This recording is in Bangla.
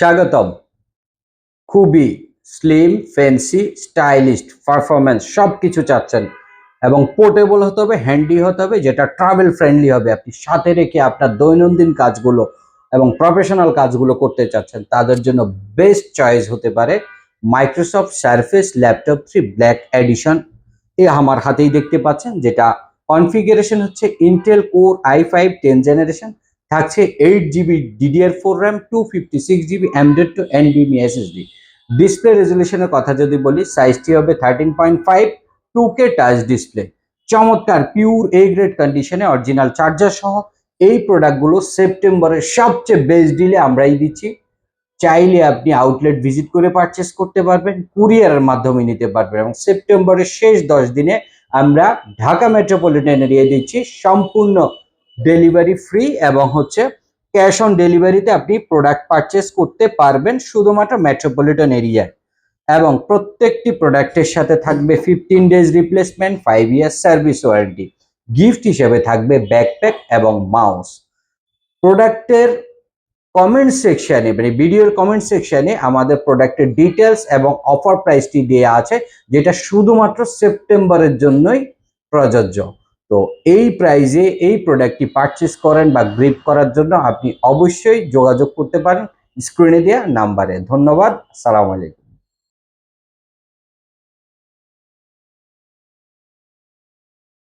স্বাগতম। খুবই স্লিম ফ্যান্সি স্টাইলিস্ট পারফরমেন্স সব কিছু চাচ্ছেন এবং পোর্টেবল হতে হবে হ্যান্ডি হতে হবে, যেটা ট্রাভেল ফ্রেন্ডলি হবে। আপনি সাথে রেখে আপনার দৈনন্দিন কাজগুলো এবং প্রফেশনাল কাজগুলো করতে চাচ্ছেন, তাদের জন্য বেস্ট চয়েস হতে পারে Microsoft Surface laptop three black edition এ আমার হাতেই দেখতে পাচ্ছেন, যেটা কনফিগারেশন হচ্ছে Intel core I five ten generation থাকছে eight GB DDR four RAM two fifty six GB M dot two এনবিএমি SSD display রেজলিউশনের কথা যদি বলি সাইজটি হবে thirteen point five two K touch display চমৎকার পিওর এ গ্রেড কন্ডিশনে অরিজিনাল চার্জার সহ এই প্রোডাক্টগুলো সেপ্টেম্বরের সবচেয়ে বেস্ট ডিলে আমরাই দিচ্ছি। চাইলে আপনি আউটলেট ভিজিট করে পারচেস করতে পারবেন কুরিয়ারের মাধ্যমে নিতে পারবেন এবং সেপ্টেম্বরের শেষ দশ দিনে আমরা ঢাকা মেট্রোপলিটন এরিয়ায় দিচ্ছি। সম্পূর্ণ ডেলিভারি ফ্রি এবং হচ্ছে ক্যাশ অন ডেলিভারিতে আপনি প্রোডাক্ট পারচেস করতে পারবেন শুধুমাত্র মেট্রোপলিটন এরিয়ায় এবং প্রত্যেকটি প্রোডাক্টের সাথে থাকবে fifteen days replacement five years service warranty gift হিসেবে থাকবে ব্যাকপ্যাক এবং মাউস প্রোডাক্টের কমেন্ট সেকশানে মানে ভিডিওর কমেন্ট সেকশানে আমাদের প্রোডাক্টের ডিটেলস এবং অফার প্রাইসটি দেওয়া আছে, যেটা শুধুমাত্র সেপ্টেম্বরের জন্যই প্রযোজ্য। তো এই প্রাইজে এই প্রোডাক্টটি পারচেস করেন বা গ্রিপ করার জন্য আপনি অবশ্যই যোগাযোগ করতে পারেন স্ক্রিনে দেওয়া নাম্বারে ধন্যবাদ সালাম আলাইকুম।